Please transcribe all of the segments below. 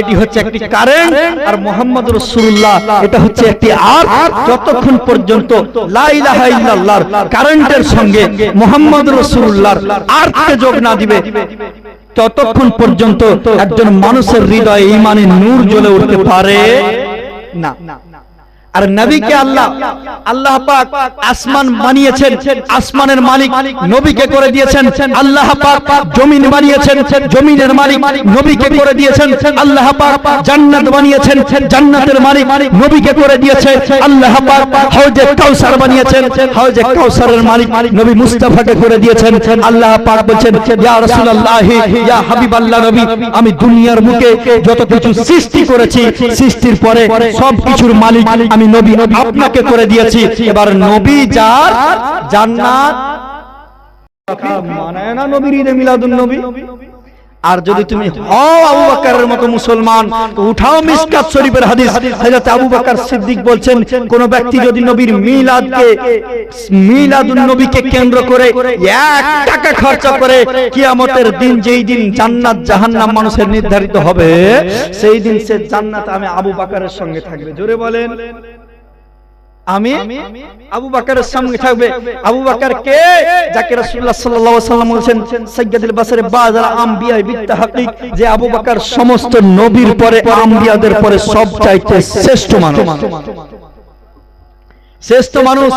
এটি হচ্ছে একটি কারেন্ট আর মোহাম্মদ রসুল্লাহ এটা হচ্ছে একটি আর্থ। যতক্ষণ পর্যন্ত কারেন্টের সঙ্গে মোহাম্মদ যোগ না দিবে, ততক্ষণ পর্যন্ত একজন মানুষের হৃদয়ে ইমানে নূর জ্বলে উঠতে পারে না। আর নবীকে আল্লাহ আল্লাহ পাক আসমান বানিয়েছেন আসমানের মালিক নবীকে করে দিয়েছেন আল্লাহ পাক জমিন বানিয়েছেন জমিনের মালিক নবীকে করে দিয়েছেন আল্লাহ পাক জান্নাত বানিয়েছেন জান্নাতের মালিক নবীকে করে দিয়েছে আল্লাহ পাক হাউজে কাউসার বানিয়েছেন হাউজে কাউসারের মালিক নবী মুস্তাফাকে করে দিয়েছেন আল্লাহ পাক বলেন ইয়া রাসূলুল্লাহ ইয়া হাবিবাল্লাহ নবী আমি দুনিয়ার মুখে যত কিছু সৃষ্টি করেছি সৃষ্টির পরে সব কিছুর মালিক আমি নবী আপনাকে করে দিয়েছি। এবার নবী যার জান্নাত মানায় না নবীর ঈদে মিলাদুন নবী? আর যদি তুমি হও আবু বকরের মতো মুসলমান তো উঠাও মিসকাত শরীফের হাদিস। হযরত আবু বকর সিদ্দিক বলছেন কোন ব্যক্তি যদি নবীর মিলাদকে মিলাদুন নবীকে কেন্দ্র করে এক টাকা খরচ করে কিয়ামতের দিন যেই দিন জান্নাত জাহান্নাম মানুষের নির্ধারিত হবে সেই দিন সে জান্নাত আমি আবু বকরের সঙ্গে থাকবে। জোরে বলেন। আমি আবু বাকারের সামনে থাকবে। আবু বাকার কে? যাকে রাসূলুল্লাহ সাল্লাল্লাহু আলাইহি ওয়াসাল্লাম বলেছেন, সাইয়্যিদুল বাশারে বাজার আম্বিয়া বিত্তাহাকিক যে আবু বাকার সমস্ত নবীর পরে, আম্বিয়াদের পরে সব চাইতে শ্রেষ্ঠ মানুষ। শ্রেষ্ঠ মানুষ।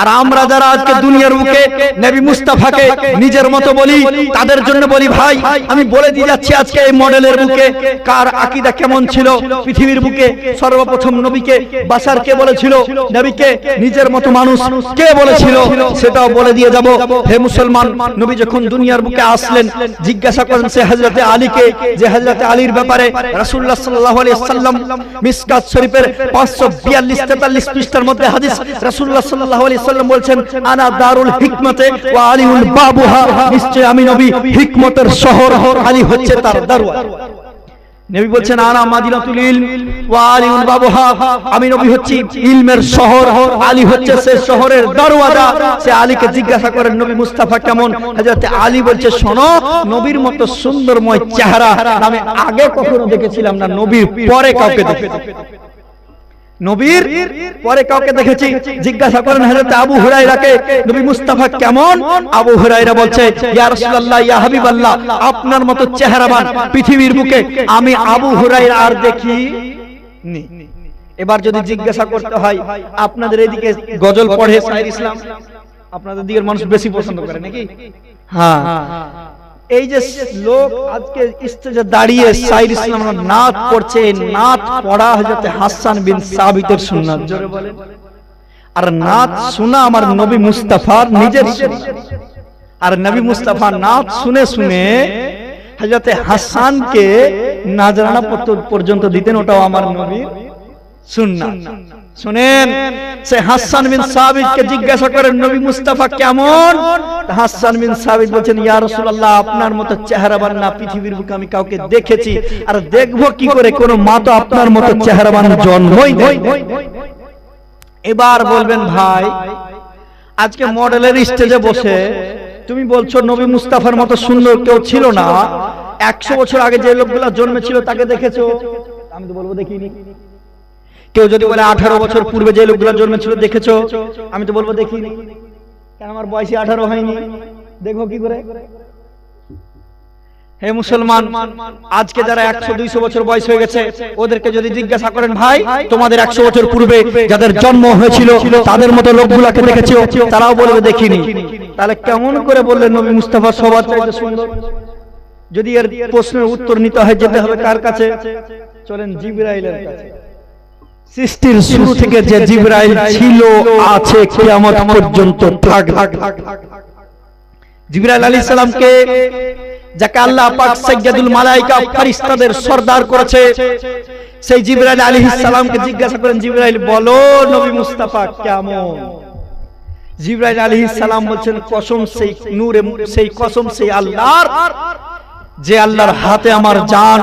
আর আমরা যারা আজকে দুনিয়ার বুকে নবী মুস্তাফাকে নিজের মতো বলি, তাদের জন্য বলি, ভাই, আমি বলে দিয়ে যাচ্ছি আজকে এই মডেলের বুকে, কার আকীদা কেমন ছিল, পৃথিবীর বুকে সর্বপ্রথম নবীকে বাসার কে বলেছিল, নবীকে নিজের মতো মানুষ কে বলেছিল, সেটাও বলে দিয়ে যাব। হে মুসলমান, নবী যখন দুনিয়ার বুকে আসলেন, জিজ্ঞাসা করেন সে হযরতে আলীকে, যে হযরতে আলীর ব্যাপারে রাসূলুল্লাহ সাল্লাল্লাহু আলাইহি সাল্লাম মিসকাত শরীফের 542 43 পৃষ্ঠার মধ্যে হাদিস রাসূলুল্লাহ সাল্লাল্লাহু আলাইহি সাল্লাম বলছেন, আনা দারুল হিকমতে আলিউল বাবুহা। নিশ্চয় আমি নবী হিকমতের শহর, আলী হচ্ছে তার নবী বলছেন, আনা মাদিনাতুল ইলম ওয়া আলিউল বাবুহা। আমি নবী হচ্ছি ইলমের শহর, আলী হচ্ছে সে শহরের দরওয়াজা সে আলীকে জিজ্ঞাসা করেন, নবী মুস্তাফা কেমন? হযরত আলী বলছে, শোনো, নবীর মতো সুন্দরময় চেহারা আমি আগে কখনো দেখেছিলাম না নবীর পরে কাউকে দেখেছি। নবীর? পরে কাউকে দেখেছি, জিজ্ঞাসা করেন, হযরত আবু হুরায়রাকে নবী মুস্তাফা কেমন? আবু হুরায়রা বলছে, ইয়া রাসূলুল্লাহ, ইয়া হাবিবাল্লাহ, আপনার মতো চেহারাবান পৃথিবীর বুকে আমি আবু হুরায়রা আর দেখি নি এবার যদি জিজ্ঞাসা করতে হয়, আপনাদের এদিকে গজল পড়ে ইসলাম? আপনাদের দিকের মানুষ বেশি পছন্দ করে, নাকি? হ্যাঁ। এই যে লোক আজকে স্টেজে দাঁড়িয়ে সাইর ইসলাম নাত পড়ছে। নাত পড়া হজরত হাসান বিন সাবিতের সুন্নাত। জোরে বলেন। আর নাত শোনা আমার নবী মুস্তাফার নিজের আর নবী মুস্তাফা নাত শুনে শুনে হজরত হাসানকে নাজরানা পত্র- পর্যন্ত দিতেন ওটাও আমার নবীর সুন্নাত। শুনেন সে হাসান বিন সাবিতকে জিজ্ঞাসা করেন নবী মুস্তাফা কেমন? হাসান বিন সাবিত বলছেন ইয়া রাসূলুল্লাহ আপনার মতো চেহারাবান না পৃথিবীর বুকে আমি কাউকে দেখেছি। আর দেখব কি করে? কোন মা তো আপনার মতো চেহারাবান জন্মই নেই এবার বলবেন ভাই আজকে মডেলের স্টেজে বসে তুমি বলছো নবী মুস্তাফার মতো সুন্দর কেউ ছিল না। একশো বছর আগে যে লোকগুলা জন্মেছিল তাকে দেখেছ? আমি তো বলব দেখিনি। কেউ যদি বলে আঠারো বছর পূর্বে যে লোকগুলো জন্মেছিল দেখেছ? আমি তো বলব দেখিনি। কেন আমার বয়সী আঠারো হয়নি? দেখব কি করে? হে মুসলমান, আজকে যারা একশো দুইশো বছর বয়স হয়ে গেছে, ওদেরকে যদি জিজ্ঞাসা করেন, ভাই, তোমাদের একশো বছর পূর্বে যাদের জন্ম হয়েছিল, তাদের মতো লোকগুলাকে দেখেছ? তারাও বলবে, দেখিনি। তাহলে কেমন করে বললেন নবী মুস্তাফা? সবার সুন্দর। যদি এর প্রশ্নের উত্তর নিতে হয়, যেতে হবে কার কাছে? চলেন জিবরাইলের কাছে। সৃষ্টির শুরু থেকে যে জিবরাইল ছিল আছে কিয়ামত পর্যন্ত জিবরাইল আলাইহিস সালামকে যাকে আল্লাহ পাক সাইয়্যিদুল মালায়েকা ফেরেশতাদের সর্দার করেছে। সেই জিবরাইল আলাইহিস সালামকে জিজ্ঞাসা করেন জিবরাইল বলো নবী মুস্তাফা কেমন? জিবরাইল আলাইহিস সালাম বলছেন কসম সেই নূরে সেই কসম সেই আল্লাহর যে আল্লাহর হাতে আমার জান,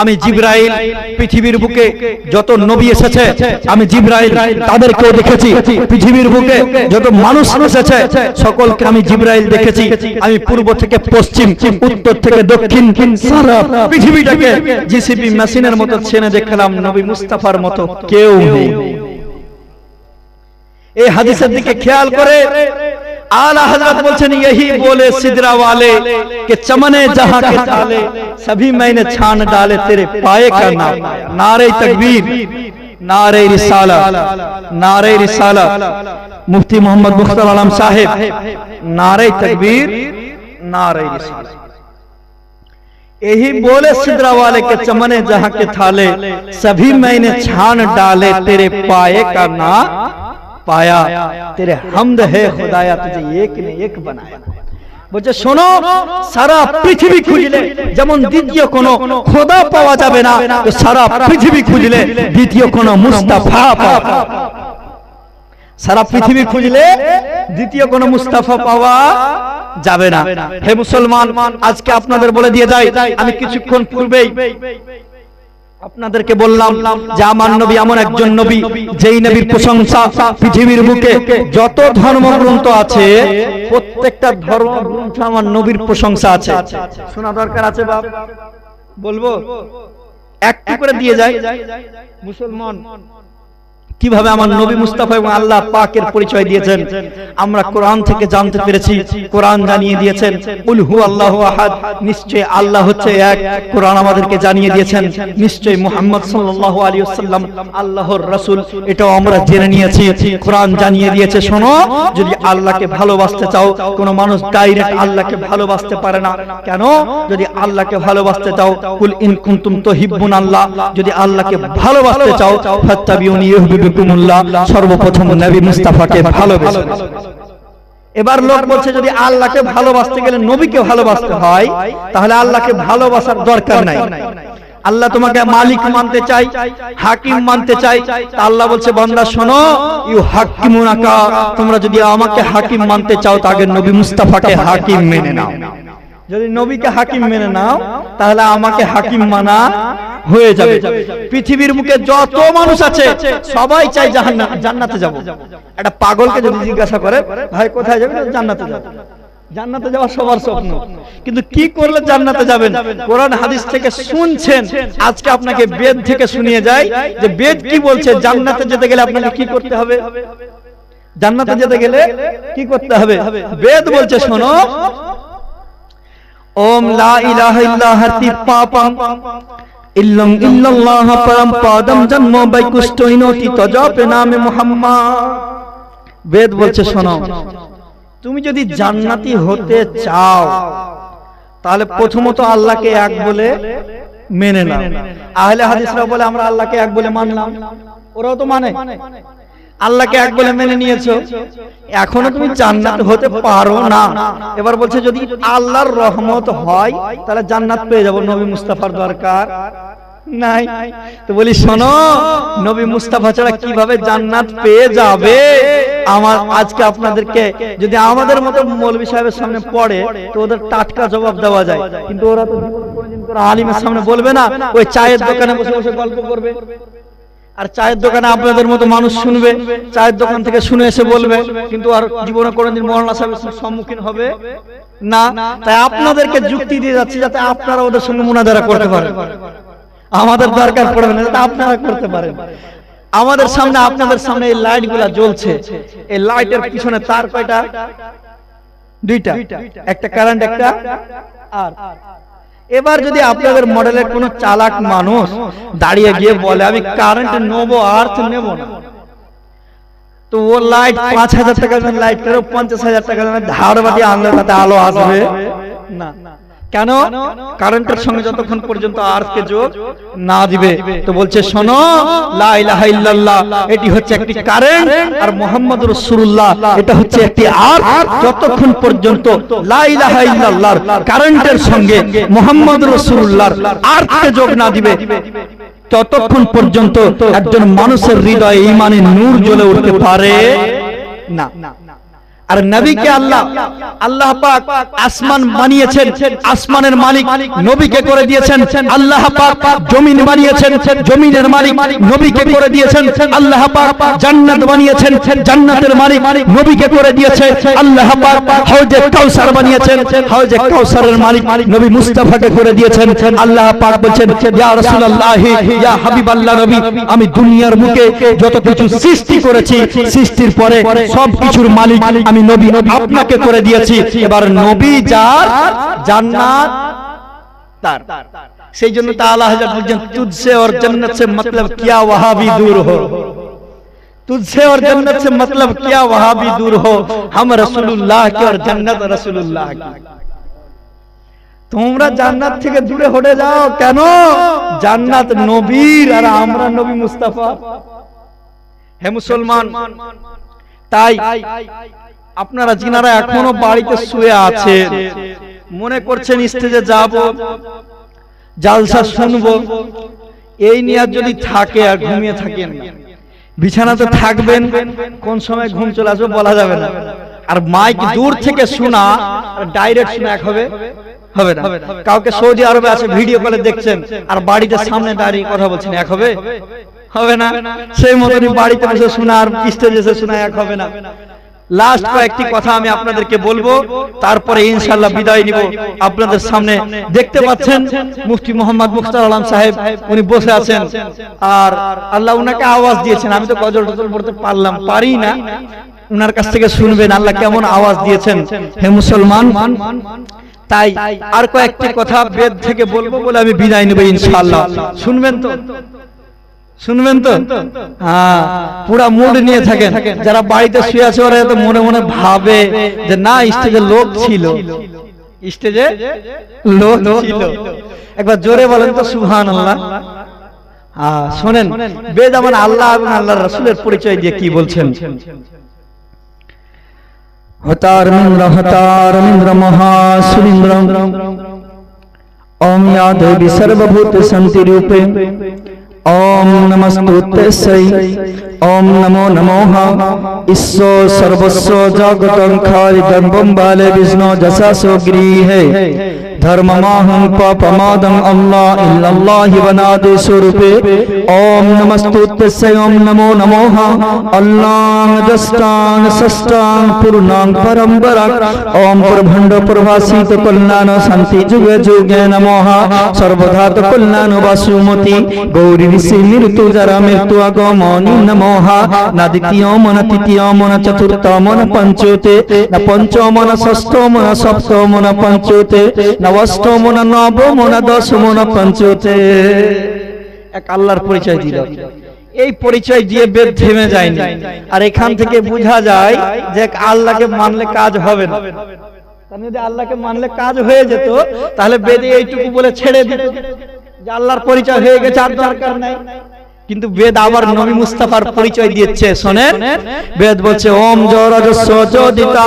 আমি জিব্রাইল পৃথিবীর বুকে যত নবী এসেছে, আমি জিব্রাইল তাদেরকেও দেখেছি। পৃথিবীর বুকে যত মানুষ এসেছে, সকলকে আমি জিব্রাইল দেখেছি। আমি পূর্ব থেকে পশ্চিম, উত্তর থেকে দক্ষিণ, সারা পৃথিবীটাকে জিসিবি মেশিনের মতো ছেনে দেখলাম, নবী মুস্তাফার মতো কেউ নেই। এই হাদিসের দিকে খেয়াল করে आला हज़रत बोलছেন, यही बोले सिदरा वाले के चमने जहाँ के ताले, सभी मैंने छान डाले तेरे पाए का नाम नारे तकबीर, नारे रिसाला नारे रिसाला। मुफ्ती मोहम्मद मुख्तार आलम साहेब, नारे तकबीर, नारे रिसाला। यही बोले सिदरा वाले के चमने जहाँ के थाले, सभी मैंने छान डाले तेरे पाए का नाम পায়া তেরে হামদ হে খোদায়া তুঝে এক নে এক বানায়া বলছে শোনো সারা পৃথিবী খুঁজলে যেমন দ্বিতীয় কোন খোদা পাওয়া যাবে না সারা পৃথিবী খুঁজলে দ্বিতীয় কোন মুস্তাফা সারা পৃথিবী খুঁজলে দ্বিতীয় কোন মুস্তাফা পাওয়া যাবে না হে মুসলমান আজকে আপনাদের বলে দিয়ে যাই আমি কিছুক্ষণ পূর্বেই আপনাদেরকে বললাম যে আমার নবী এমন একজন নবী, যেই নবীর প্রশংসা পৃথিবীর বুকে যত ধর্মগ্রন্থ আছে, প্রত্যেকটা ধর্মগ্রন্থ আমার নবীর প্রশংসা আছে। শোনা দরকার আছে বাপ? বলব? এক করে দিয়ে যায়। মুসলমান কীভাবে আমার নবী মুস্তাফা এবং আল্লাহ পাকের পরিচয় দিয়েছেন? আমরা কোরআন থেকে জানতে পেরেছি, কোরআন জানিয়ে দিয়েছেন, উল হু আল্লাহু আহাদ নিশ্চয় আল্লাহ হচ্ছে এক। কোরআন আমাদেরকে জানিয়ে দিয়েছেন নিশ্চয় মুহাম্মদ সাল্লাল্লাহু আলাইহি ওয়াসাল্লাম আল্লাহর রাসূল এটাও আমরা জেনে নিয়েছি। কোরআন জানিয়ে দিয়েছে, শোনো, যদি আল্লাহকে ভালোবাসতে চাও, কোন মানুষ ডাইরেক্ট আল্লাহকে ভালোবাসতে পারে না। কেন? যদি আল্লাহকে ভালোবাসতে চাও, কুল ইন কুনতুম তুহিব্বুন আল্লাহ যদি আল্লাহকে ভালোবাসতে চাও, ফাত্তাবিউনি ইউহিব্বুকুমুল্লাহ সর্বপ্রথম নবী মুস্তাফাকে ভালোবেসে। এবার লোক বলছে, যদি আল্লাহকে ভালোবাসতে গেলে নবীকে ভালোবাসতে হয়, তাহলে আল্লাহকে ভালোবাসার দরকার নাই। আল্লাহ তোমাকে মালিক মানতে চাই, হাকিম মানতে চাই। তা আল্লাহ বলছে, বান্দা, শোনো ইউ হাকিমুনাকা তোমরা যদি আমাকে হাকিম মানতে চাও তাকে নবী মুস্তাফাকে হাকিম মেনে নাও। যদি নবীকে হাকিম মেনে নাও তাহলে আমাকে হাকিম মানা হয়ে যাবে। পৃথিবীর মুখে যত মানুষ আছে সবাই চাই জান্নাতে যাব। একটা পাগলকে যদি জিজ্ঞাসা করে ভাই কোথায় যাবে জান্নাতে যাব জান্নাতে যাওয়া সবার স্বপ্ন। কিন্তু কি করলে জান্নাতে যাবেন? কোরআন হাদিস থেকে শুনছেন। আজকে আপনাকে বেদ থেকে শুনিয়ে যায় যে বেদ কি বলছে? জান্নাতে যেতে গেলে আপনাকে কি করতে হবে? জান্নাতে যেতে গেলে কি করতে হবে? বেদ বলছে শোনো ওম লা ইলাহা ইল্লা হাতি পাপম ইল্লং ইল্লাল্লাহ পরম পদম জন্ম বৈকুষ্ঠইনতি তজপে নামে মুহাম্মদ বেদ বলছে শোনো তুমি যদি জান্নাতি হতে চাও, তাহলে প্রথমত আল্লাহকে এক বলে মেনে নাও। আহলে হাদিসরা বলে, আমরা আল্লাহকে এক বলে মানলাম। ওরাও তো মানে। আল্লাহকে এক বলে মেনে নিয়েছো এখনও তুমি জান্নাত হতে পারো না এবার বলছে যদি আল্লাহর রহমত হয় তাহলে জান্নাত পেয়ে যাব নবী মুস্তাফার দরকার নাই তো বলি শোনো নবী মুস্তাফা ছাড়া কীভাবে জান্নাত পেয়ে যাবে আমার আজকে আপনাদেরকে যদি আমাদের মতো মৌলভী সাহেবের সামনে পড়ে তো ওদের টাটকা জবাব দেওয়া যায় কিন্তু ওরা তো আলিমের সামনে বলবে না ওই চায়ের দোকানে বসে বসে গল্প করবে আর চায়ের দোকানে আপনাদের মতো মানুষ শুনবে, চায়ের দোকান থেকে শুনে এসে বলবে, কিন্তু আর জীবনে কোনোদিন মৌলানা সাহেবের সম্মুখীন হবে না। তাই আপনাদেরকে যুক্তি দিয়ে যাচ্ছি যাতে আপনারা ওদের সঙ্গে মুনাজারা করতে পারেন। আমাদের দরকার পড়বে না আপনারা করতে পারেন। আমাদের সামনে, আপনাদের সামনে এই লাইটগুলা জ্বলছে। এই লাইটের পিছনে তার কয়টা? দুইটা। একটা কারেন্ট একটা আর। এবার যদি আপনাদের মডেলের কোন চালাক মানুষ দাঁড়িয়ে গিয়ে বলে আমি কারেন্ট নেব আর্থ নেব না। তো ও লাইট পাঁচ হাজার টাকা লাইট করে পঞ্চাশ হাজার টাকা ধার বাটি আনলে তাতে আলো আসবে। না। কেন? কারেন্টের সঙ্গে যতক্ষণ পর্যন্ত আর্থকে যোগ না দিবে তো বলছে শোনো এটি হচ্ছে একটি কারেন্ট আর মুহাম্মদ রাসূলুল্লাহ এটা হচ্ছে একটি আর্থ যতক্ষণ পর্যন্ত কারেন্টের সঙ্গে মুহাম্মদ রাসূলুল্লাহর আর্থকে যোগ না দিবে ততক্ষণ পর্যন্ত একজন মানুষের হৃদয়ে ইমানের নূর জ্বলে উঠতে পারে না। আর নবীকে আল্লাহ আল্লাহ পাক আসমান বানিয়েছেন আসমানের মালিক নবীকে করে দিয়েছেন আল্লাহ পাক জমিন বানিয়েছেন জমিনের মালিক নবীকে করে দিয়েছেন আল্লাহ পাক জান্নাত বানিয়েছেন জান্নাতের মালিক নবীকে করে দিয়েছে আল্লাহ পাক হাউজে কাউসার বানিয়েছেন হাউজে কাউসারের মালিক নবী মুস্তাফাকে করে দিয়েছেন আল্লাহ পাক বলছেন ইয়া রাসূলুল্লাহ ইয়া হাবিবাল্লাহ নবী আমি দুনিয়ার মুখে যত কিছু সৃষ্টি করেছি সৃষ্টির পরে সব কিছুর মালিক আমি নবী আপনাকে করে দিয়েছি এবার নবী যার জান্নাত তার সেই জন্য তাআলা হযরত বলছেন তুঝসে और जन्नत से मतलब क्या वहां भी दूर हो तुझसे और जन्नत से मतलब क्या वहां भी दूर हो हम रसूलुल्लाह के और जन्नत रसूलुल्लाह की তোমরা জান্নাত থেকে দূরে হটে যাও কেন জান্নাত নবীর আর আমরা নবী মুস্তাফা হে মুসলমান তাই আপনারা যিনারা এখনও বাড়িতে শুয়ে আছেন মনে করছেন স্টেজে যাব, জালসা শুনব, এই নিয়ে যদি থাকে আর ঘুমিয়ে থাকেন বিছানাতে থাকবেন, কোন সময় ঘুম চলে আসবে বলা যাবে না। আর মাইক দূর থেকে শোনা ডাইরেক্ট শোনা এক হবে হবে না। কাউকে সৌদি আরবে আছে ভিডিও কলে দেখছেন, আর বাড়িতে সামনে দাঁড়িয়ে কথা বলছেন, এক হবে? হবে না। সেই মতনই বাড়িতে বসে শোনা আর স্টেজে এসে শোনা এক হবে না। লাস্ট কয়েকটি কথা আমি আপনাদেরকে বলব। তারপরে ইনশাল্লাহ বিদায় নিব। আপনাদের সামনে দেখতে পাচ্ছেন মুফতি মোহাম্মদ মুখতার আলম সাহেব উনি বসে আছেন। আর আল্লাহ উনাকে আওয়াজ দিয়েছেন। আমি তো গজল টজল পড়তে পারলাম পারি না। উনার কাছ থেকে শুনবেন। আল্লাহ কেমন আওয়াজ দিয়েছেন। হে মুসলমান তাই আর কয়েকটি কথা বেদ থেকে বলব বলে আমি বিদায় নেব ইনশাল্লাহ শুনবেন তো? শুনবেন তো? হ্যাঁ পুরো মুড নিয়ে থাকে যারা বাড়িতে শুয়ে আছে ওরা তো মনে মনে ভাবে যে না স্টেজে লোক ছিল। স্টেজে লোক ছিল। একবার জোরে বলেন তো সুহান আল্লাহ হ্যাঁ, শোনেন বেদ আমার আল্লাহ এবং আল্লাহ রসুলের পরিচয় দিয়ে কি বলছেন? হতারমিন্দ্র মহা মহাসুরিন্দ্র অমিয়াদ বিসর্বভূত শান্তি রূপে। संति रूपे ओम नमस्तुते ओम नमो नमोः ईश्व सर्वस्व जगतं खालिदं बाले विष्णु जसासो गृहे धर्ममाहं पापमादं अल्लाह इल्लल्लाहि वनादे स्वरूपे। ओम नमस्तुतस्य ओम नमो नमोः। अल्लाह दस्तान सष्टान पूर्णांग परंपरा ओम प्रभंड प्रभासित कल्याण शांति जुगे जुगे नमोः। सर्वधात कल्याण वासुमति। गौरी विषि मृत्यु जरा मृत्यु आगमनि नमोः। न द्वितीयम न तृतीयम न चतुर्थम न पंचोते न पंचम न षष्ठम न सप्तम न पंचोते न না অষ্টম মন নবম মন দশম মন পঞ্চতে। এক আল্লাহর পরিচয় দিল। এই পরিচয় দিয়ে বেদ থেমে যায়নি। আর এখান থেকে বোঝা যায় যে আল্লাহকে মানলে কাজ হবে না। যদি আল্লাহকে মানলে কাজ হয়ে যেত, তাহলে বেদে এইটুকু বলে ছেড়ে দিত। যে আল্লাহর পরিচয় হয়ে গেছে, আর দরকার নাই। কিন্তু বেদ আবার নবী মুস্তাফার পরিচয় দিচ্ছে শোনেন, বেদ বলছে, ওম জরজস্ব যোদিতা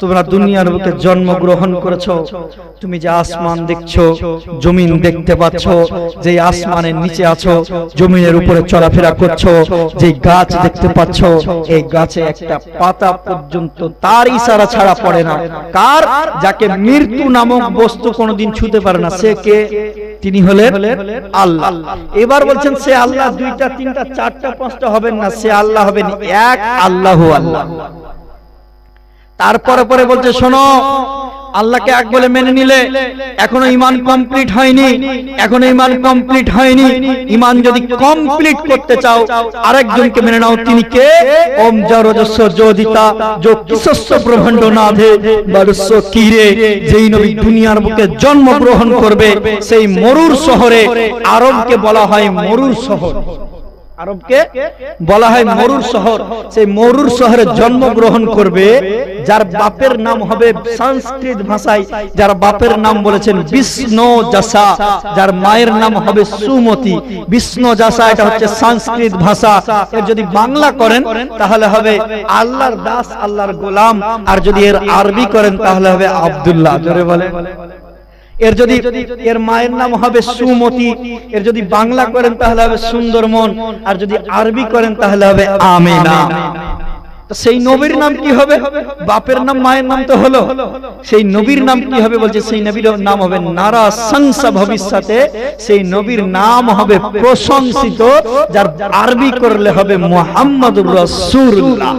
তোমরা দুনিয়ার বুকে জন্মগ্রহণ করেছ। তুমি যে আসমান দেখছ, জমিন দেখতে পাচ্ছ, যে আসমানের নিচে আছো, জমিনের উপরে চলাফেরা করছ, যে গাছ দেখতে পাচ্ছ, এই গাছে একটা পাতা পর্যন্ত তার ইশারা ছাড়া পড়ে না। কার? যাকে মৃত্যু নামক বস্তু কোনোদিন ছুতে পারে না। সে কে? তিনি হলেন আল্লাহ। এবার বলছেন, সে আল্লাহ, দুইটা, তিনটা, চারটা, পাঁচটা হবেন না। সে আল্লাহ হবেন এক, আল্লাহ আল্লাহ। তারপরে পরে বলছে শোনো আল্লাহকে এক বলে মেনে নিলে এখনও ইমান কমপ্লিট হয়নি এখনও ইমান কমপ্লিট হয়নি ইমান যদি কমপ্লিট করতে চাও আরেকজনকে মেনে নাও তিনি কে? ওম জরজস্ব যোদিতা যো কিসস্ব ব্রহ্মাণ্ড নাধে বারস্ব কিরে যেই নবী দুনিয়ার বুকে জন্মগ্রহণ করবে সেই মরুর শহরে আরবকে বলা হয় মরুর শহর। আরবকে বলা হয় মরুর শহর। সেই মরুর শহরে জন্মগ্রহণ করবে যার বাপের নাম হবে সংস্কৃত ভাষায় যার বাপের নাম বলেছেন বিষ্ণু জাসা যার মায়ের নাম হবে সুমতি। বিষ্ণু জাসা এটা হচ্ছে সংস্কৃত ভাষা। এর যদি বাংলা করেন তাহলে হবে আল্লাহর দাস আল্লাহর গোলাম। আর যদি এর আরবি করেন তাহলে হবে আব্দুল্লাহ। জোরে বলে এর যদি এর মায়ের নাম হবে সুমতি এর যদি বাংলা করেন তাহলে হবে সুন্দরমন আর যদি আরবি করেন তাহলে হবে আমেনা। সেই নবীর নাম কি হবে? বাপের নাম মায়ের নাম তো হলো। সেই নবীর নাম কি হবে বলছে সেই নবীর নাম হবে নারা সংসা ভবিষ্যতে সেই নবীর নাম হবে প্রশংসিত যার আরবি করলে হবে মোহাম্মদ রসুল্লাহ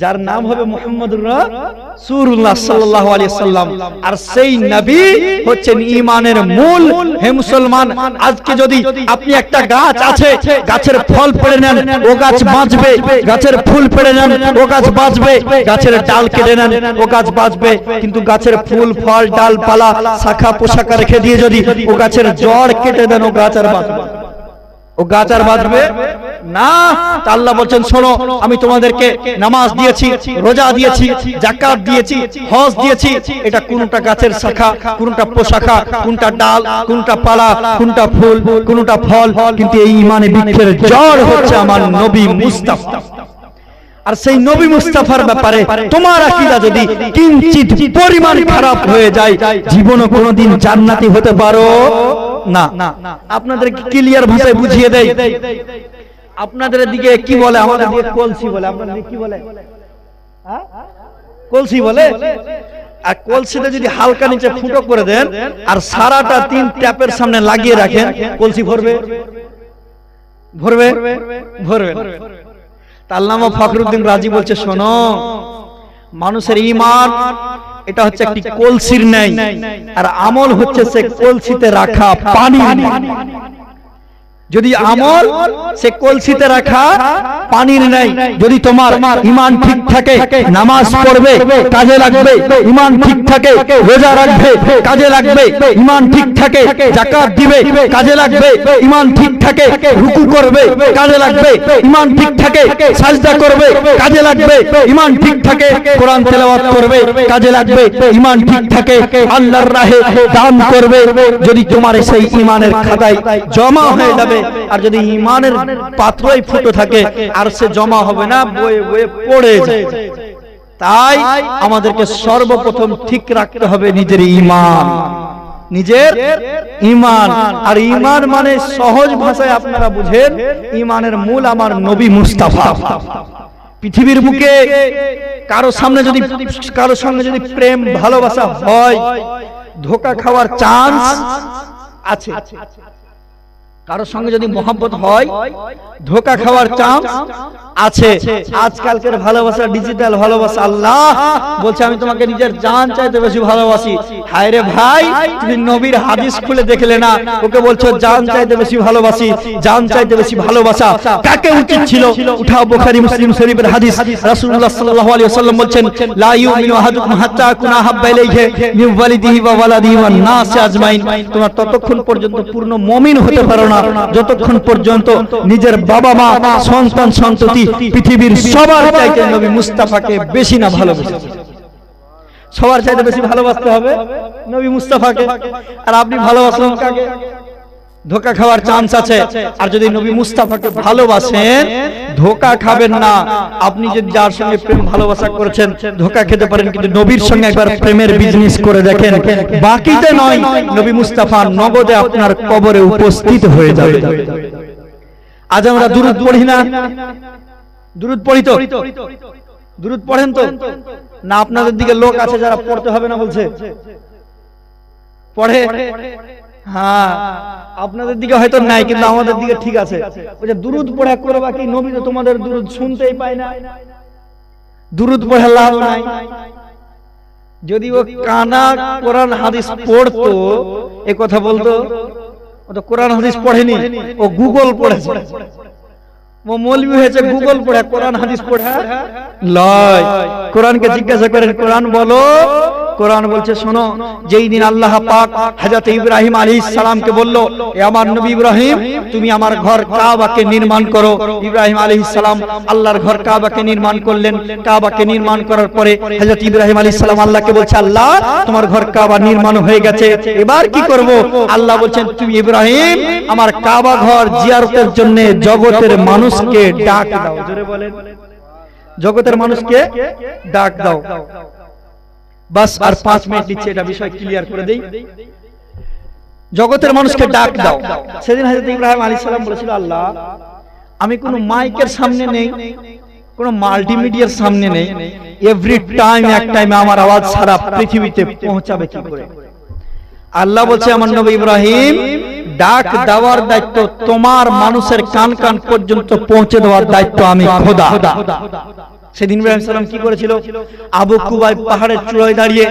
যার নাম হবে মোহাম্মদ রাসূলুল্লাহ সাল্লাল্লাহু আলাইহি সাল্লাম। আর সেই নবী হচ্ছেন ঈমানের মূল। হে মুসলমান আজকে যদি আপনি একটা গাছ আছে গাছের ফল পেড়ে নেন ও গাছ বাঁচবে গাছের ফুল পেড়ে নেন ও গাছ বাঁচবে গাছের ডাল কেটে নেন ও গাছ বাঁচবে। কিন্তু গাছের ফুল ফল ডাল পালা শাখা পোশাকা রেখে দিয়ে যদি ও গাছের জড় কেটে দেন ও গাছ আর বাঁচবে। ও গাছ আর বাঁচবে। না, তা আল্লাহ বলছেন, শোনো, আমি তোমাদেরকে নামাজ দিয়েছি, রোজা দিয়েছি জাকাত দিয়েছি, হজ দিয়েছি, এটা কোনটা গাছের শাখা, কোনটা পোশাখা, কোনটা ডাল, কোনটা পালা, কোনটা ফুল, কোনটা ফল, কিন্তু এই ইমানে বৃক্ষের জড় হচ্ছে আমার নবী মুস্তাফা। আর সেই নবী মুস্তাফার ব্যাপারে তোমার আকীদা যদি কিঞ্চিত পরিমাণ খারাপ হয়ে যায়, জীবনও কোনোদিন জান্নাতি হতে পারো? না। আপনাদের ক্লিয়ার ভাষায় বুঝিয়ে দেয় আপনাদের দিকে কি বলে? আমাদের দিকে কলসি বলে। আপনাদের কি বলে? কলসি বলে? আর কলসিতে যদি হালকা নিচে ফুটো করে দেন আর সারাটা তিন ট্যাপের সামনে লাগিয়ে রাখেন কলসি ভরবে? ভরবে? ভরবে তার তাল্লামা ফখরুদ্দিন রাজি বলছে শোনো মানুষের ইমান এটা হচ্ছে একটি কলসির নেই আর আমল হচ্ছে সে কলসিতে রাখা পানি যদি আমল সে কলসিতে রাখা পানির নেই যদি তোমার ইমান ঠিক থাকে নামাজ পড়বে কাজে লাগবে ইমান ঠিক থাকে রোজা রাখবে কাজে লাগবে ইমান ঠিক থাকে জাকাত দিবে কাজে লাগবে ইমান ঠিক থাকে রুকু করবে কাজে লাগবে ইমান ঠিক থাকে সাজদা করবে কাজে লাগবে ইমান ঠিক থাকে কোরআন তেলাওয়াত করবে কাজে লাগবে ইমান ঠিক থাকে আল্লাহর রাহে দান করবে যদি তোমার সেই ইমানের খাতায় জমা হয়ে যাবে আর যদি ইমানের পাত্রই ফুটো থাকে, আর সে জমা হবে না, বয়ে বয়ে পড়ে যায়। তাই আমাদেরকে সর্বপ্রথম ঠিক রাখতে হবে নিজের ইমান। নিজের ইমান। আর ইমান মানে সহজ ভাষায় আপনারা বুঝেন, ইমানের মূল আমার নবী মুস্তাফা। পৃথিবীর বুকে কারও সামনে যদি, কারও সঙ্গে যদি প্রেম, ভালোবাসা হয়, ধোকা খাওয়ার চান্স আছে। কারোর সঙ্গে যদি মোহাম্মত হয় ধোকা খাওয়ার চান্স আছে। আজকালকের ভালোবাসা ডিজিটাল ভালোবাসা আল্লাহ বলছে আমি তোমাকে নিজের জান চাইতে বেশি ভালোবাসি। হায় রে ভাই তুমি নবীর হাদিস খুলে দেখলে না? ওকে বলছো জান চাইতে বেশি ভালোবাসি জান চাইতে বেশি ভালোবাসা। কাকে উচিত ছিল? উঠাও বুখারী মুসলিম শরীফের হাদিস। রাসূলুল্লাহ সাল্লাল্লাহু আলাইহি ওয়াসাল্লাম বলছেন লা ইউমিনু আহাদুকুম হাত্তা আকুনা হাব্বা ইলাইহি মিন ওয়ালিদিহি ওয়া ওয়ালাদিহি ওয়ান নাস আজমাইন। তোমরা ততক্ষণ পর্যন্ত পূর্ণ মুমিন হতে পারো না। যতক্ষণ পর্যন্ত নিজের বাবা মা সন্তান, সন্ততি পৃথিবীর সবার চাইতে নবী মুস্তাফাকে বেশি না ভালোবাসে। সবার চাইতে বেশি ভালোবাসতে হবে নবী মুস্তাফাকে। আর আপনি ভালোবাসলেন কাকে? ধোকা খাওয়ার চান্স আছে। আর যদি নবী মুস্তাফাকে ভালোবাসেন ধোকা খাবেন না। আপনি যদি যার সঙ্গে প্রেম ভালোবাসা করেছেন ধোকা খেতে পারেন কিন্তু নবীর সঙ্গে একবার প্রেমের বিজনেস করে দেখেন। বাকিতে নয় নবী মুস্তাফা নগদে আপনার কবরে উপস্থিত হয়ে যাবে। আজ আমরা দুরুদ পড়ি না। দুরুদ পড়ি তো? দুরুদ পড়েন তো? না আপনাদের দিকে লোক আছে যারা পড়তে হবে না বলছে। পড়ে। হ্যাঁ আপনাদের দিকে হয়তো নাই, কিন্তু আমাদের দিকে ঠিক আছে। ওই যে দুরুদ পড়া করে বাকি নবী তো তোমাদের দুরুদ শুনতেই পায় না। দুরুদ পড়ে লাভ নাই। যদি ও কানা কোরআন হাদিস পড়তো, এ কথা বলতো, ও তো কোরআন হাদিস পড়েনি, ও গুগল পড়েছে। ও মৌলবি হয়েছে, গুগল পড়ে, কোরআন হাদিস পড়ে। লয়, কোরআনকে জিজ্ঞাসা করেন কোরআন বলো কোরআন বলছে, শোনো, যেই দিন আল্লাহ পাক হযরত ইব্রাহিম আলাইহিস সালামকে বলল আমার নবী ইব্রাহিম, তুমি আমার ঘর কাবাকে নির্মাণ করো। ইব্রাহিম আলাইহিস সালাম আল্লাহর ঘর কাবাকে নির্মাণ করলেন। কাবাকে নির্মাণ করার পরে হযরত ইব্রাহিম আলাইহিস সালাম আল্লাহকে বলছে, আল্লাহ, তোমার ঘর কাবা নির্মাণ হয়ে গেছে, এবার কি করব? আল্লাহ বলছেন, তুমি ইব্রাহিম, আমার কাবা ঘর জিয়ারতের জন্য জগতের মানুষকে ডাক দাও। জোরে বলেন। জগতের মানুষকে ডাক দাও। বাস আর পাঁচ মিনিট নিচ্ছে এটা বিষয় ক্লিয়ার করে দেই। জগতের মানুষকে ডাক দাও। সেদিন হাজরত ইব্রাহিম আলী সালাম বলেছিল আল্লাহ আমি কোনো মাইকের সামনে নেই কোনো মাল্টিমিডিয়ার সামনে নেই এভরি টাইম এক টাইমে আমার আওয়াজ সারা পৃথিবীতে পৌঁছাবে কি করে? আল্লাহ বলছে আমার নবী ইব্রাহিম ডাক দেওয়ার দায়িত্ব তোমার মানুষের কান কান পর্যন্ত পৌঁছে দেওয়ার দায়িত্ব আমি খোদা। সেদিন ইব্রাহিম কি করেছিল? আবু কুবাই পাহাড়ের চূড়ায় দাঁড়িয়ে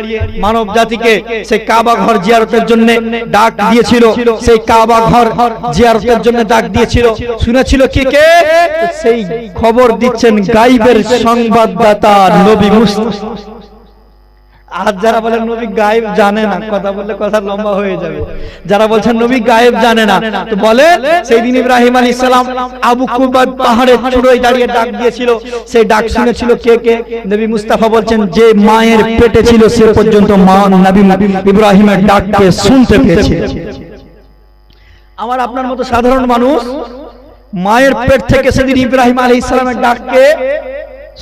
মানব জাতিকে সেই কাবা ঘর জিয়ারতের জন্য ডাক দিয়েছিল। সেই কাবা ঘর জিয়ারতের জন্য ডাক দিয়েছিল। শুনেছিল কি কে? সেই খবর দিচ্ছেন গাইবের সংবাদদাতা নবী মুস্তাফা। আজ যারা বলেন নবী গায়েব জানে না, কথা বললে কথা লম্বা হয়ে যাবে। যারা বলছেন নবী গায়েব জানে না, তো বলে সেই দিন ইব্রাহিম আলাইহিস সালাম আবু কুবাব পাহাড়ের চূড়ায় দাঁড়িয়ে ডাক দিয়েছিল। সেই ডাক শুনেছিল কে কে? নবী মুস্তাফা বলছেন, যে মায়ের পেটে ছিল সে পর্যন্ত মা নবী ইব্রাহিমের ডাককে শুনতে পেয়েছে। আমার আপনার মতো সাধারণ মানুষ, মায়ের পেট থেকে সেদিন ইব্রাহিম আলাইহিস সালামের ডাককে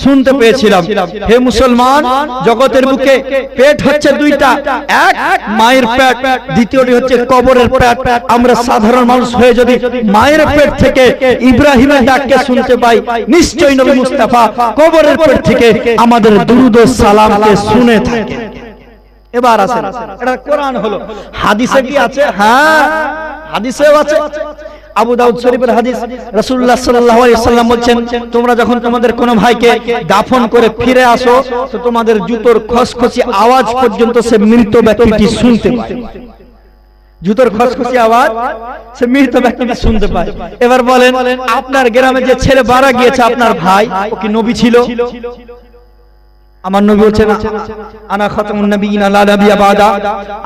শুনতে পেয়েছিলাম। হে মুসলমান জগতের বুকে পেট হচ্ছে দুইটা। এক মায়ের পেট। দ্বিতীয়টি হচ্ছে কবরের পেট। আমরা সাধারণ মানুষ হয়ে যদি মায়ের পেট থেকে ইব্রাহিমের ডাককে শুনতে পাই নিশ্চয়ই নবী মুস্তাফা কবরের পেট থেকে আমাদের দুরুদ ও সালামকে শুনে থাকে। এবার আছে এটা কোরআন হলো। হাদিসে কি আছে? হ্যাঁ। হাদিসেও আছে। আবু দাউদ শরীফের হাদিস, রাসূলুল্লাহ সাল্লাল্লাহু আলাইহি সাল্লাম বলছেন, তোমরা যখন তোমাদের কোন ভাইকে দাফন করে ফিরে আসো, তো তোমাদের জুতোর খসখসি আওয়াজ পর্যন্ত সে মৃত ব্যক্তিটি শুনতে পায়। জুতোর খসখসি আওয়াজ সে মৃত ব্যক্তিটি শুনতে পায়। এবার বলেন, আপনার গ্রামে যে ছেলে মারা গিয়েছে, আপনার ভাই, ও কি নবী ছিল? আমার নবী বলছেন, আনা খাতামুন নবিয়িনা লা নাবিয়্যা বাদা।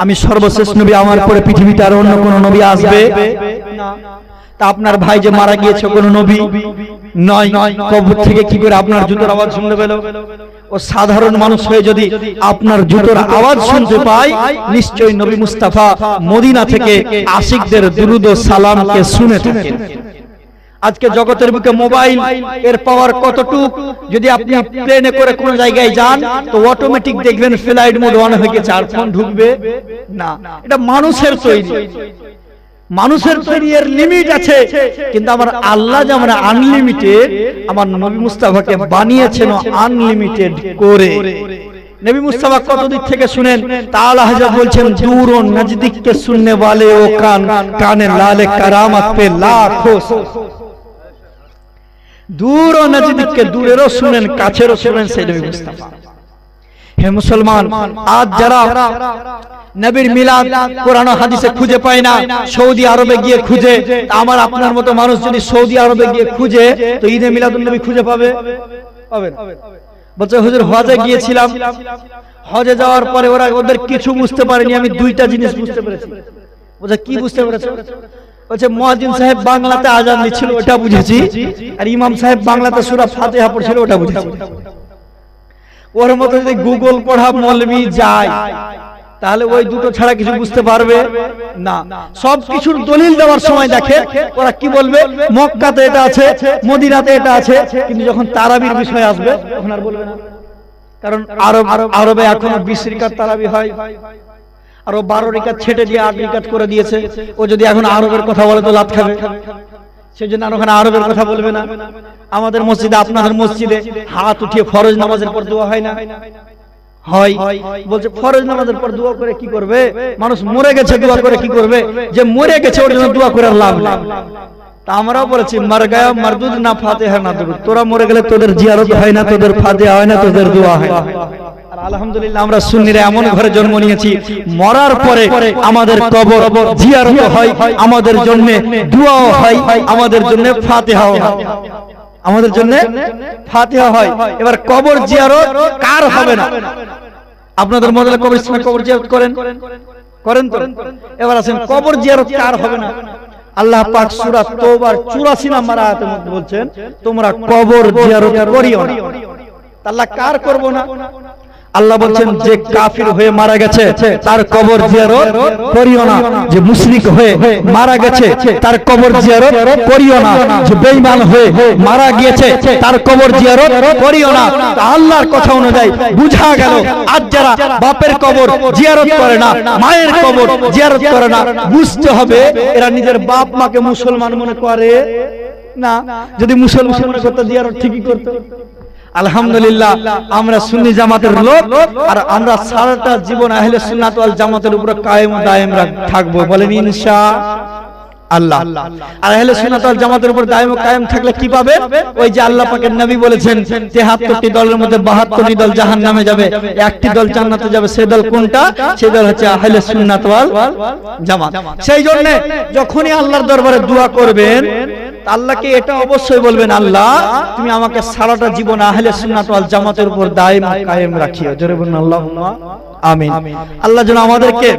আমি সর্বশেষ নবী আমার পরে পৃথিবীতে আর অন্য কোন নবী আসবে? না। তা আপনার ভাই যে মারা গিয়েছে কোন নবী? নয়। কবর থেকে কি করে আপনার জুতোর আওয়াজ শুনতে পেল? ও সাধারণ মানুষ হয়ে যদি আপনার জুতোর আওয়াজ শুনতে পায়, নিশ্চয়ই নবী মুস্তাফা মদিনা থেকে আশিকদের দুরুদ সালামকে শুনে থাকেন। আজকে জগতের বুকে মোবাইল, এর পাওয়ার কতটুক? যদি আপনি প্লেনে করে কোন জায়গায় যান, তো অটোমেটিক দেখবেন ফ্লাইট মোড অন হয়ে গেছে, আর ফোন ঢুকবে না। এটা মানুষের তৈরি। মানুষের তৈরি এর লিমিট আছে। কিন্তু আমার আল্লাহ যে আমরা আনলিমিটেড আমার নবী মুস্তাফাকে বানিয়েছেন আনলিমিটেড করে। নবী মুস্তাফা কত দিক থেকে শুনেন? তাআলা হযরত বলছেন দূর ও নজদিক কে শুননে वाले ও কান কানে লালে কারামত পে লাখো দূর ও নজদিক কে দূরেরও শুনেন কাছেরও শুনেন সেই নবী মুস্তাফা। হে মুসলমান, আজ যারা নবীর মিলাদ কোরআন হাদিসে খুঁজে পায় না, সৌদি আরবে গিয়ে খুঁজে, আমার আপনার মতো মানুষ যদি সৌদি আরবে গিয়ে খুঁজে, তো ঈদে মিলাদুন নবী খুঁজে পাবে? পাবে। বলছে, হুজুর, হজে গিয়েছিলাম। হজে যাওয়ার পরে ওরা ওদের কিছু বুঝতে পারেনি, আমি দুইটা জিনিস বুঝতে পেরেছি। বলছে, কি বুঝতে পেরেছ? বলছে, মহাজিন সাহেব বাংলাতে আজান দিচ্ছিল, ওটা বুঝেছি, আর ইমাম সাহেব বাংলাতে সূরা ফাতিহা পড়ছিল, ওটা বুঝেছি। ওর মতো যদি গুগল পড়া মলবি যায়, তাহলে ওই দুটো ছাড়া কিছু বুঝতে পারবে? না। সব কিছুর দলিল দেওয়ার সময় দেখে, ওরা কি বলবে? মক্কাতে এটা আছে, মদিনাতে এটা আছে, কিন্তু যখন তারাবির বিষয় আসবে, তখন আর বলবে না। কারণ আরব, আরবে এখন বিশ তারাবি হয়। আর বারো রিকাত ছেটে দিয়ে আট রিকাত করে দিয়েছে। ও যদি এখন আরবের কথা বলে তো লাভ খাবে। সেই জন্য আর ওখানে আরবের কথা বলবে না। আমাদের মসজিদে, আপনাদের মসজিদে হাত উঠিয়ে ফরজ নামাজের পর দোয়া হয় না? হয়। বলছে, ফরজ নামাজের পর দোয়া করে কি করবে? মানুষ মরে গেছে, দোয়া করে কি করবে? যে মরে গেছে, ওর জন্য দোয়া করে লাভ লাভ তা আমরাও বলেছি মার গায়া মারদুদ না ফাতেহা না দুরুদ তোরা মরে গেলে তোদের জিয়ারত হয় না তোদের ফাতেহা হয় না তোদের দোয়া হয়। না আলহামদুলিল্লাহ আমরা সুন্নিরা এমন ঘরে জন্ম নিয়েছি মরার পরে আমাদের কবর জিয়ারত হয় আমাদের জন্য দোয়াও হয় আমাদের জন্য ফাতেহাও হয়। আমাদের জন্য ফাতিহা হয়। এবার কবর জিয়ারত কার হবে না? আপনাদের মডেলে কবরস্থানে কবর জিয়ারত করেন? করেন? তো? এবার আসেন কবর জিয়ারত কার হবে না? আল্লাহ পাক সুরা তোবার 84 নম্বর আয়াতের মধ্যে বলছেন তোমরা কবর জিয়ারত করিও না। তাহলে আল্লাহ কার করব না? আল্লাহ বলছেন যে কাফির হয়ে মারা গেছে, তার কবর জিয়ারত করিও না। যে মুশরিক হয়ে মারা গেছে, তার কবর জিয়ারত করিও না। যে বেঈমান হয়ে মারা গিয়েছে, তার কবর জিয়ারত করিও না। আল্লাহর কথা অনুযায়ী বুঝা গেল, আজ যারা বাপের কবর জিয়ারত করে না, মায়ের কবর জিয়ারত করে না, বুঝতে হবে এরা নিজের বাপ মাকে মুসলমান মনে করে। না, যদি মুসলমান মনে করতো জিয়ারত ঠিকই করতো। আলহামদুলিল্লাহ, আমরা সুন্নি জামাতের লোক আর আমরা সারাটা জীবন আহলে সুন্নাত ওয়াল জামাতের উপরে কায়েম দায়েম থাকব। বলেন ইনশা আল্লাহ। আর আহলে সুন্নাত ওয়াল জামাতের উপর দায়েম কায়েম থাকলে কি পাবে? ওই যে আল্লাহ পাকের নবী বলেছেন 73টি দলের মধ্যে 72টি দল জাহান্নামে যাবে একটি দল জান্নাতে যাবে সেই দল কোনটা? সেই দল হচ্ছে আহলে সুন্নাত ওয়াল জামাত। সেই জন্য যখনই আল্লাহর দরবারে দোয়া করবেন আল্লাহকে এটা অবশ্যই বলবেন আল্লাহ তুমি আমাকে সারাটা জীবন আহলে সুন্নাত ওয়াল জামাতের উপর দায়েম কায়েম রাখিও। জোরে বলুন আল্লাহুম্মা আমিন। আল্লাহ যেন আমাদেরকে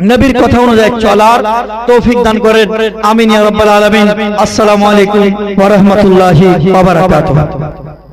নবীর কথা অনুযায়ী চলার তৌফিক দান করেন। আমিন ইয়া রাব্বাল আলামিন। আসসালামু আলাইকুম ওয়া রাহমাতুল্লাহি ওয়া বারাকাতুহু।